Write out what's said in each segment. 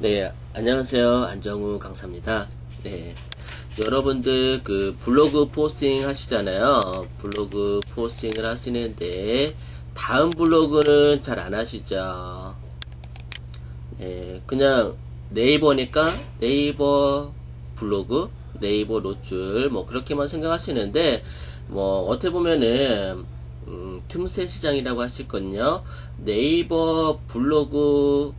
네, 안녕하세요. 안정우 강사입니다. 네. 여러분들 그 블로그 포스팅 하시잖아요. 블로그 포스팅을 하시는데 다음 블로그는 잘 안 하시죠. 네, 그냥 네이버니까 네이버 블로그, 네이버 노출 뭐 그렇게만 생각하시는데 뭐 어떻게 보면은 음, 틈새 시장이라고 하실거든요. 네이버 블로그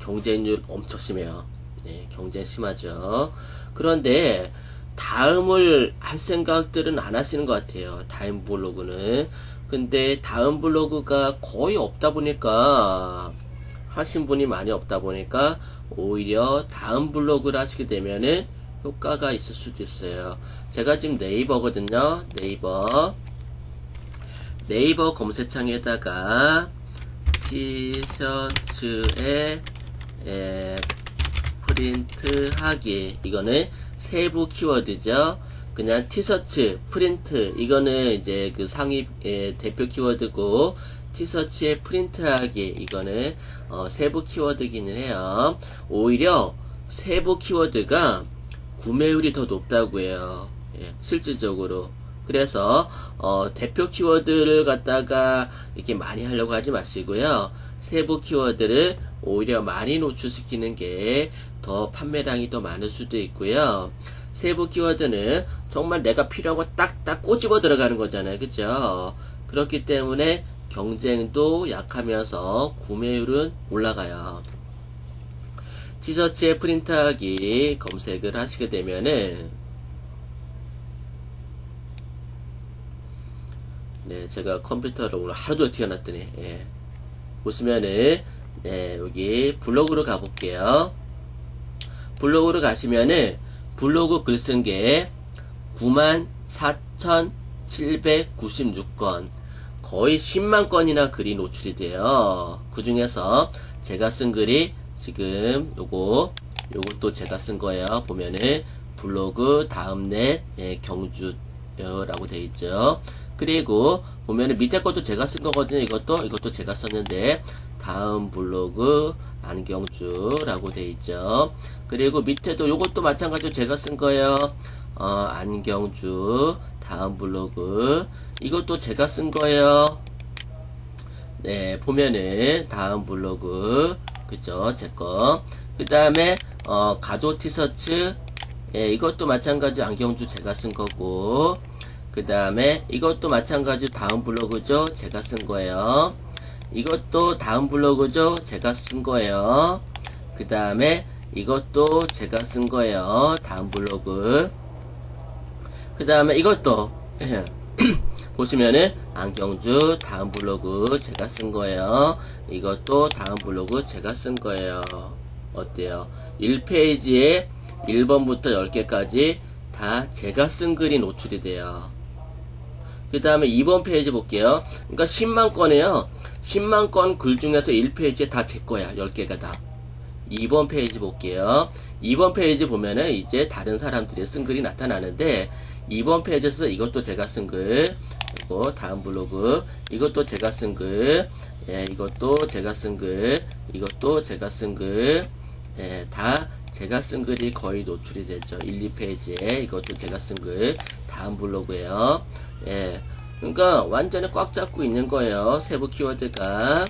경쟁률 엄청 심해요. 네, 경쟁 심하죠. 그런데 다음을 할 생각들은 안 하시는 것 같아요. 다음 블로그는. 근데 다음 블로그가 거의 없다 보니까 하신 분이 많이 없다 보니까 오히려 다음 블로그를 하시게 되면은 효과가 있을 수도 있어요. 제가 지금 네이버거든요. 네이버. 네이버 검색창에다가 티셔츠에 에, 프린트 하기 이거는 세부 키워드죠. 그냥 티셔츠, 프린트 이거는 이제 그 상위 에, 대표 키워드고 티셔츠에 프린트하기 이거는 어, 세부 키워드기는 해요. 오히려 세부 키워드가 구매율이 더 높다고 해요. 예, 실질적으로. 그래서 어, 대표 키워드를 갖다가 이렇게 많이 하려고 하지 마시고요. 세부 키워드를 오히려 많이 노출시키는 게 더 판매량이 더 많을 수도 있고요. 세부 키워드는 정말 내가 필요한 거 딱딱 꼬집어 들어가는 거잖아요. 그죠? 그렇기 때문에 경쟁도 약하면서 구매율은 올라가요. 티셔츠에 프린트하기 검색을 하시게 되면은 네, 제가 컴퓨터를 오늘 하루도 튀어놨더니 예. 보시면은 네, 여기 블로그로 가볼게요. 블로그로 가시면은 블로그 글쓴게 94,796건 거의 10만 건이나 글이 노출이 돼요. 그 중에서 제가 쓴 글이 지금 요거 요것도 제가 쓴 거예요. 보면은 블로그 다음넷 예, 경주라고 돼 있죠. 그리고 보면은 밑에 것도 제가 쓴 거거든요. 이것도 이것도 제가 썼는데 다음 블로그 안경주라고 돼 있죠. 그리고 밑에도 요것도 마찬가지로 제가 쓴 거예요. 어, 안경주 다음 블로그 이것도 제가 쓴 거예요. 네, 보면은 다음 블로그 그죠? 제 거. 그 다음에 어, 가조 티셔츠 예, 이것도 마찬가지로 안경주 제가 쓴 거고 그 다음에 이것도 마찬가지로 다음 블로그죠. 제가 쓴 거예요. 이것도 다음 블로그죠. 제가 쓴 거예요. 그 다음에 이것도 제가 쓴 거예요. 다음 블로그. 그 다음에 이것도 예. 보시면은 안경주 다음 블로그 제가 쓴 거예요. 이것도 다음 블로그 제가 쓴 거예요. 어때요? 1페이지에 1번부터 10개까지 다 제가 쓴 글이 노출이 돼요. 그 다음에 2번 페이지 볼게요. 그러니까 10만 건이에요. 10만 건 글 중에서 1페이지에 다 제 거야. 10개가 다. 2번 페이지 볼게요. 2번 페이지 보면은 이제 다른 사람들이 쓴 글이 나타나는데 2번 페이지에서 이것도 제가 쓴 글, 그리고 다음 블로그, 이것도 제가 쓴 글, 예, 이것도 제가 쓴 글, 이것도 제가 쓴 글, 예, 다 제가 쓴 글이 거의 노출이 되죠. 1, 2페이지에 이것도 제가 쓴 글, 다음 블로그에요. 예, 그러니까 완전히 꽉 잡고 있는 거예요. 세부 키워드가.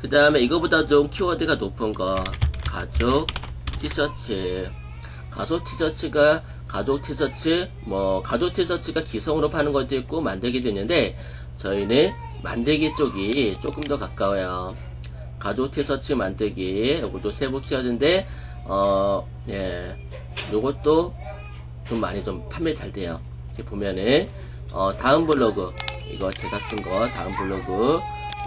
그 다음에 이거보다 좀 키워드가 높은 거. 가족 티셔츠. 가족 티셔츠가 가족 티셔츠 뭐 가족 티셔츠가 기성으로 파는 것도 있고 만들기도 있는데 저희는 만들기 쪽이 조금 더 가까워요. 가족 티셔츠 만들기. 이것도 세부 키워드인데 어 예. 요것도 좀 많이 좀 판매 잘 돼요. 이렇게 보면은 어 다음 블로그 이거 제가 쓴 거 다음 블로그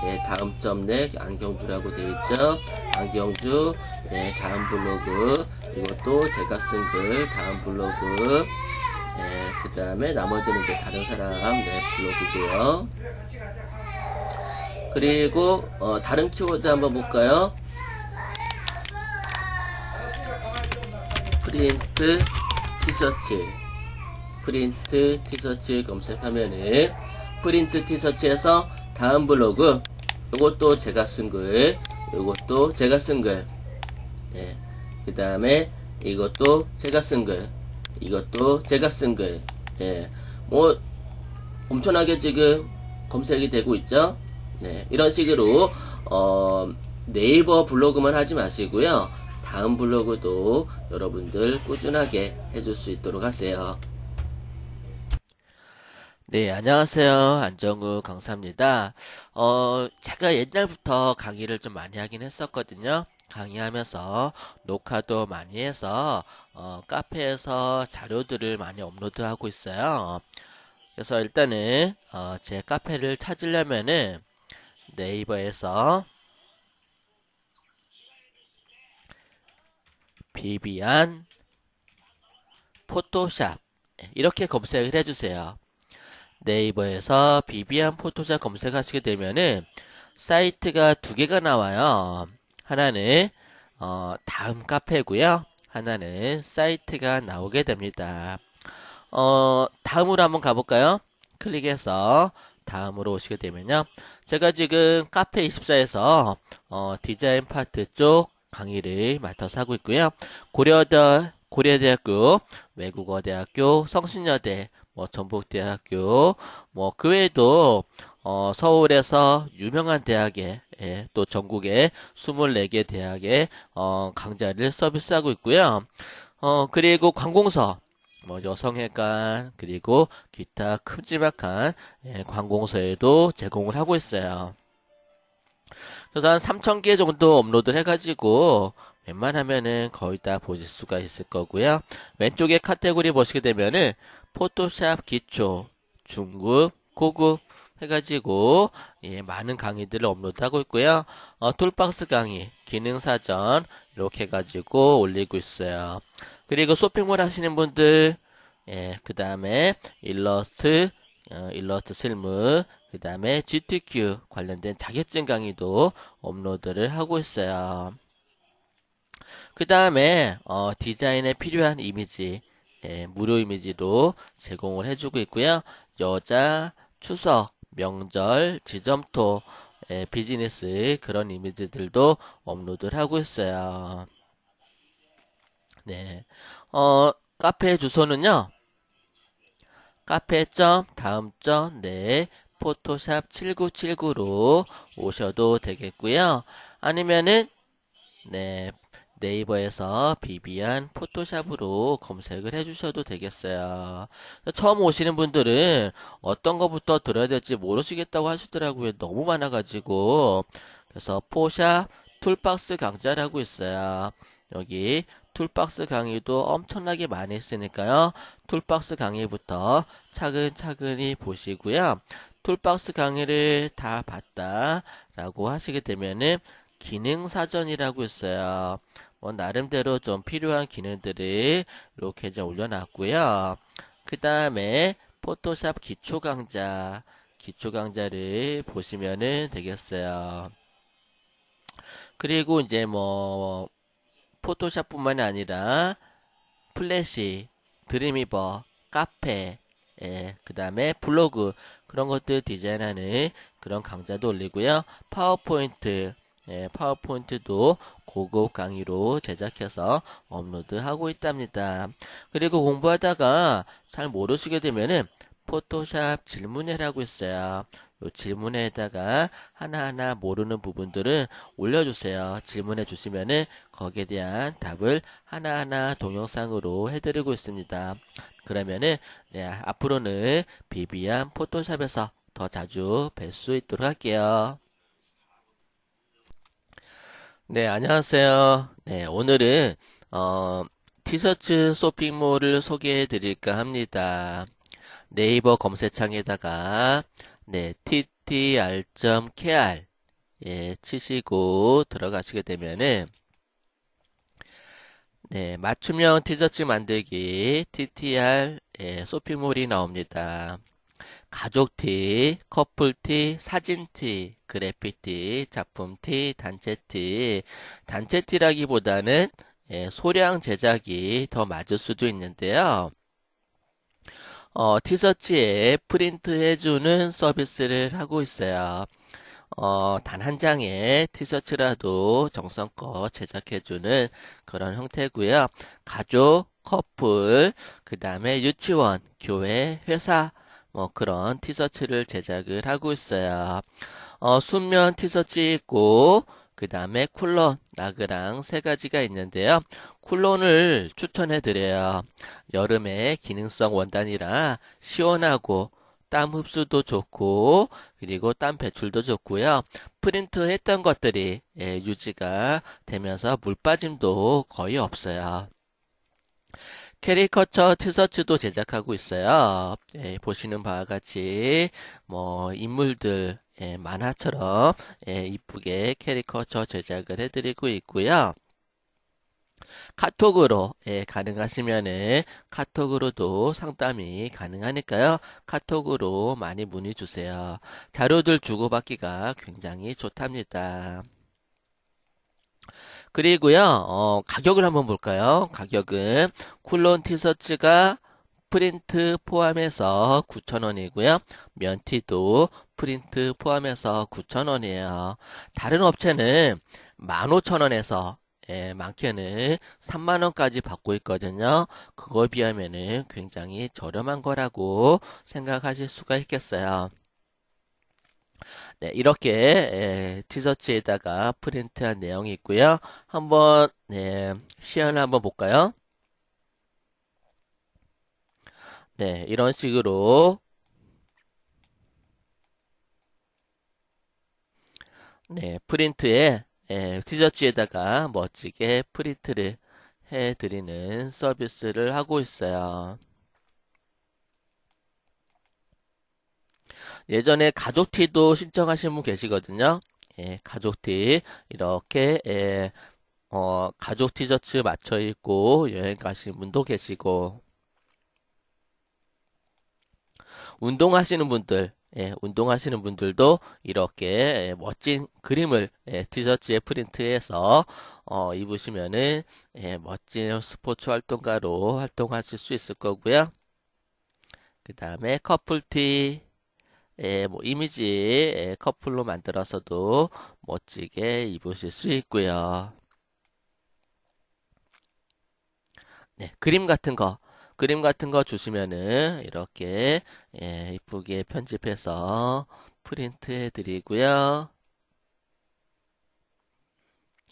예, 다음 점넷 안경주라고 되어 있죠. 안경주 예, 다음 블로그 이것도 제가 쓴 글 다음 블로그 예, 그 다음에 나머지는 이제 다른 사람 네, 블로그고요. 그리고 어, 다른 키워드 한번 볼까요? 프린트 티셔츠 프린트 티셔츠 검색하면은 프린트 티셔츠에서 다음 블로그 요것도 제가 쓴 글, 요것도 제가 쓴 글. 네. 그 다음에 이것도 제가 쓴 글. 이것도 제가 쓴 글. 예. 뭐, 엄청나게 지금 검색이 되고 있죠? 네. 이런 식으로, 어, 네이버 블로그만 하지 마시고요. 다음 블로그도 여러분들 꾸준하게 해줄 수 있도록 하세요. 네, 안녕하세요. 안정우 강사입니다. 어, 제가 옛날부터 강의를 좀 많이 하긴 했었거든요. 강의하면서 녹화도 많이 해서 어, 카페에서 자료들을 많이 업로드하고 있어요. 그래서 일단은 어, 제 카페를 찾으려면은 네이버에서 비비안 포토샵 이렇게 검색을 해주세요. 네이버에서 비비안 포토샵 검색하시게 되면은 사이트가 두 개가 나와요. 하나는 어, 다음 카페고요. 하나는 사이트가 나오게 됩니다. 어, 다음으로 한번 가볼까요? 클릭해서 다음으로 오시게 되면요. 제가 지금 카페 24에서 어, 디자인 파트 쪽 강의를 맡아서 하고 있고요. 고려대, 고려대학교, 외국어대학교, 성신여대, 뭐 전북대학교, 뭐 그 외에도 어, 서울에서 유명한 대학에 예, 또 전국의 24개 대학에 어, 강좌를 서비스하고 있고요. 어, 그리고 관공서 뭐 여성회관 그리고 기타 큼지막한 예, 관공서에도 제공을 하고 있어요. 그래서 한 3,000개 정도 업로드 해가지고 웬만하면은 거의 다 보실 수가 있을 거고요. 왼쪽에 카테고리 보시게 되면은 포토샵 기초, 중급, 고급 해가지고 예, 많은 강의들을 업로드하고 있고요. 어, 툴박스 강의, 기능사전 이렇게 해가지고 올리고 있어요. 그리고 쇼핑몰 하시는 분들 예, 그 다음에 일러스트, 어, 일러스트 실무, 그 다음에 GTQ 관련된 자격증 강의도 업로드를 하고 있어요. 그 다음에 어, 디자인에 필요한 이미지 예, 무료 이미지도 제공을 해주고 있고요. 여자, 추석, 명절, 지점토, 예, 비즈니스 그런 이미지들도 업로드를 하고 있어요. 네, 어, 카페 주소는요. 카페 점 다음 점 네, 포토샵 7979로 오셔도 되겠고요. 아니면은 네, 네이버에서 비비안 포토샵으로 검색을 해주셔도 되겠어요. 처음 오시는 분들은 어떤 것부터 들어야 될지 모르시겠다고 하시더라고요. 너무 많아가지고. 그래서 포샵 툴박스 강좌를 하고 있어요. 여기 툴박스 강의도 엄청나게 많이 있으니까요. 툴박스 강의부터 차근차근히 보시고요. 툴박스 강의를 다 봤다 라고 하시게 되면은 기능사전이라고 있어요. 뭐 나름대로 좀 필요한 기능들을 이렇게 좀 올려놨고요. 그 다음에 포토샵 기초 강좌, 기초 강좌를 보시면은 되겠어요. 그리고 이제 뭐 포토샵뿐만이 아니라 플래시, 드림이버, 카페, 예, 그 다음에 블로그 그런 것들 디자인하는 그런 강좌도 올리고요. 파워포인트, 예, 파워포인트도 고급 강의로 제작해서 업로드하고 있답니다. 그리고 공부하다가 잘 모르시게 되면은 포토샵 질문회라고 있어요. 요 질문에다가 하나하나 모르는 부분들은 올려주세요. 질문해 주시면은 거기에 대한 답을 하나하나 동영상으로 해드리고 있습니다. 그러면은 네, 앞으로는 비비안 포토샵에서 더 자주 뵐 수 있도록 할게요. 네, 안녕하세요. 네, 오늘은 어, 티셔츠 쇼핑몰을 소개해 드릴까 합니다. 네이버 검색창에다가 네, ttr.kr 예, 치시고 들어가시게 되면은 네, 맞춤형 티셔츠 만들기 TTR 예, 쇼핑몰이 나옵니다. 가족티, 커플티, 사진티, 그래피티, 작품티, 단체티. 단체티라기보다는 예, 소량 제작이 더 맞을 수도 있는데요. 어, 티셔츠에 프린트 해주는 서비스를 하고 있어요. 어, 단 한 장의 티셔츠라도 정성껏 제작해주는 그런 형태고요. 가족, 커플, 그 다음에 유치원, 교회, 회사, 뭐 그런 티셔츠를 제작을 하고 있어요. 어, 순면 티셔츠 있고, 그 다음에 쿨론, 나그랑 세 가지가 있는데요. 쿨론을 추천해 드려요. 여름에 기능성 원단이라 시원하고 땀 흡수도 좋고 그리고 땀 배출도 좋고요. 프린트 했던 것들이 예, 유지가 되면서 물 빠짐도 거의 없어요. 캐리커처 티셔츠도 제작하고 있어요. 예, 보시는 바와 같이 뭐 인물들 예, 만화처럼 예, 이쁘게 캐리커처 제작을 해드리고 있고요. 카톡으로 예, 가능하시면은 카톡으로도 상담이 가능하니까요. 카톡으로 많이 문의 주세요. 자료들 주고받기가 굉장히 좋답니다. 그리고요, 어, 가격을 한번 볼까요? 가격은 쿨론 티셔츠가 프린트 포함해서 9,000원이고요. 면티도 프린트 포함해서 9,000원이에요. 다른 업체는 15,000원에서 예, 많게는 3만원까지 받고 있거든요. 그거에 비하면은 굉장히 저렴한 거라고 생각하실 수가 있겠어요. 네, 이렇게 예, 티셔츠에다가 프린트한 내용이 있고요. 한번 네, 시연을 한번 볼까요? 네, 이런 식으로 네, 프린트에 예, 티셔츠에다가 멋지게 프린트를 해드리는 서비스를 하고 있어요. 예전에 가족티도 신청하신 분 계시거든요. 예, 가족티 이렇게 예, 어, 가족 티셔츠 맞춰 입고 여행 가신 분도 계시고 운동하시는 분들 예, 운동하시는 분들도 이렇게 예, 멋진 그림을 예, 티셔츠에 프린트해서 어, 입으시면은 예, 멋진 스포츠 활동가로 활동하실 수 있을 거고요. 그 다음에 커플티 예, 뭐 이미지 예, 커플로 만들어서도 멋지게 입으실 수 있고요. 네, 그림 같은 거 그림 같은 거 주시면은 이렇게 예, 이쁘게 편집해서 프린트 해드리고요.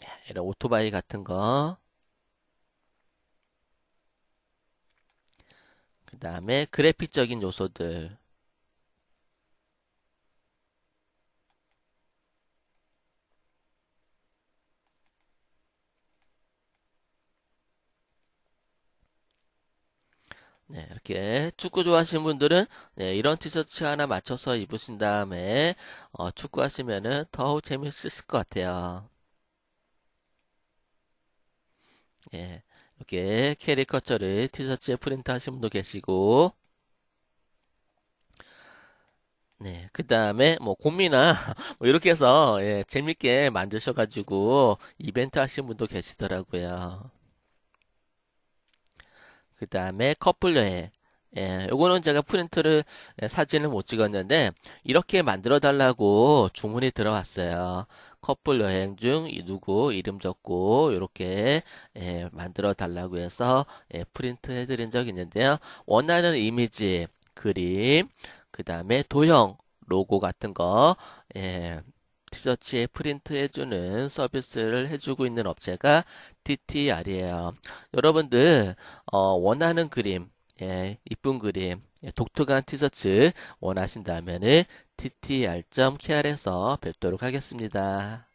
예, 이런 오토바이 같은 거. 그 다음에 그래픽적인 요소들. 네, 이렇게 축구 좋아하시는 분들은 네, 이런 티셔츠 하나 맞춰서 입으신 다음에 어, 축구 하시면은 더욱 재밌을 것 같아요. 예, 이렇게 캐리커처를 티셔츠에 프린트 하신 분도 계시고 네, 그 다음에 뭐 곰이나 뭐 이렇게 해서 예, 재밌게 만드셔가지고 이벤트 하신 분도 계시더라고요. 그 다음에 커플 여행. 예, 요거는 제가 프린트를 예, 사진을 못 찍었는데 이렇게 만들어 달라고 주문이 들어왔어요. 커플 여행 중 누구 이름 적고 이렇게 예, 만들어 달라고 해서 예, 프린트 해드린 적이 있는데요. 원하는 이미지, 그림, 그 다음에 도형, 로고 같은 거 예, 티셔츠에 프린트 해주는 서비스를 해주고 있는 업체가 DTR이에요. 여러분들 어, 원하는 그림, 예, 이쁜 그림, 예, 독특한 티셔츠 원하신다면은 ttr.kr에서 뵙도록 하겠습니다.